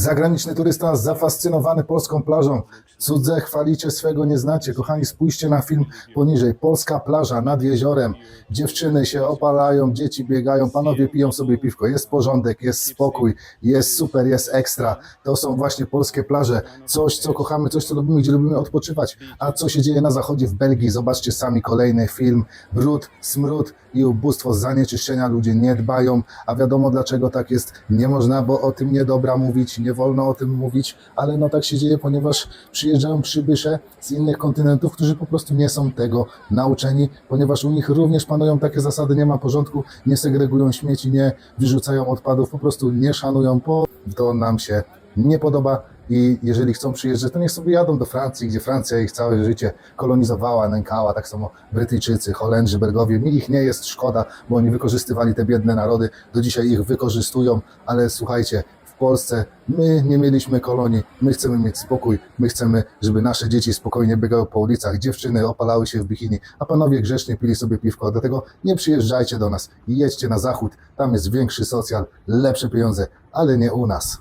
Zagraniczny turysta zafascynowany polską plażą. Cudze chwalicie, swego nie znacie. Kochani, spójrzcie na film poniżej. Polska plaża nad jeziorem. Dziewczyny się opalają, dzieci biegają, panowie piją sobie piwko. Jest porządek, jest spokój, jest super, jest ekstra. To są właśnie polskie plaże. Coś, co kochamy, coś, co lubimy, gdzie lubimy odpoczywać. A co się dzieje na zachodzie w Belgii? Zobaczcie sami kolejny film. Brud, smród i ubóstwo, zanieczyszczenia. Ludzie nie dbają, a wiadomo dlaczego tak jest. Nie można, bo o tym niedobra mówić, nie wolno o tym mówić, ale no tak się dzieje, ponieważ przyjeżdżają przybysze z innych kontynentów, którzy po prostu nie są tego nauczeni, ponieważ u nich również panują takie zasady, nie ma porządku, nie segregują śmieci, nie wyrzucają odpadów, po prostu nie szanują, bo to nam się nie podoba i jeżeli chcą przyjeżdżać, to niech sobie jadą do Francji, gdzie Francja ich całe życie kolonizowała, nękała, tak samo Brytyjczycy, Holendrzy, Belgowie. Mi ich nie jest szkoda, bo oni wykorzystywali te biedne narody, do dzisiaj ich wykorzystują, ale słuchajcie, Polsce. My nie mieliśmy kolonii, my chcemy mieć spokój, my chcemy, żeby nasze dzieci spokojnie biegały po ulicach, dziewczyny opalały się w bikini, a panowie grzecznie pili sobie piwko, dlatego nie przyjeżdżajcie do nas, jedźcie na zachód, tam jest większy socjal, lepsze pieniądze, ale nie u nas.